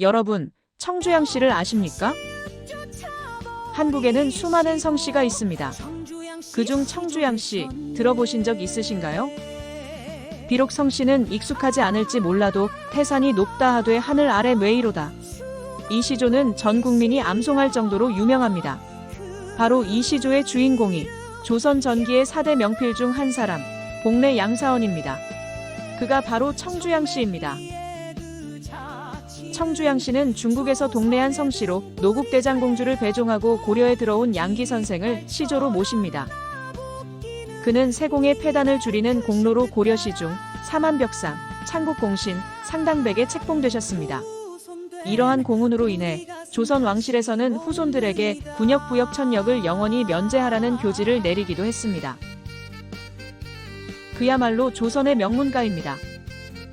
여러분, 청주양 씨를 아십니까? 한국에는 수많은 성씨가 있습니다. 그중 청주양 씨 들어보신 적 있으신가요? 비록 성씨는 익숙하지 않을지 몰라도 태산이 높다 하되 하늘 아래 뇌이로다. 이 시조는 전 국민이 암송할 정도로 유명합니다. 바로 이 시조의 주인공이 조선 전기의 4대 명필 중 한 사람, 복례 양사원입니다. 그가 바로 청주양 씨입니다. 청주양 씨는 중국에서 동래한 성씨로 노국대장공주를 배종하고 고려에 들어온 양기 선생을 시조로 모십니다. 그는 세공의 폐단을 줄이는 공로로 고려시 중 사만벽상, 창국공신, 상당백에 책봉되셨습니다. 이러한 공훈으로 인해 조선 왕실에서는 후손들에게 군역부역 천역을 영원히 면제하라는 교지를 내리기도 했습니다. 그야말로 조선의 명문가입니다.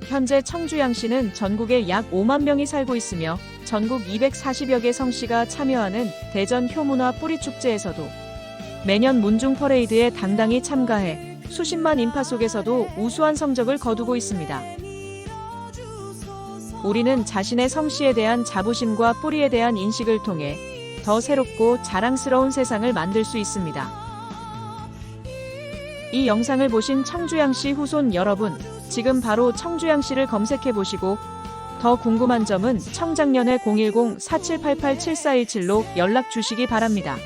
현재 청주양씨는 전국에 약 5만 명이 살고 있으며 전국 240여 개 성씨가 참여하는 대전 효문화 뿌리축제에서도 매년 문중 퍼레이드에 당당히 참가해 수십만 인파 속에서도 우수한 성적을 거두고 있습니다. 우리는 자신의 성씨에 대한 자부심과 뿌리에 대한 인식을 통해 더 새롭고 자랑스러운 세상을 만들 수 있습니다. 이 영상을 보신 청주양 씨 후손 여러분, 지금 바로 청주양 씨를 검색해 보시고 더 궁금한 점은 청장년의 010-4788-7417로 연락 주시기 바랍니다.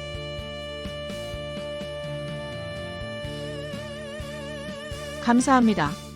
감사합니다.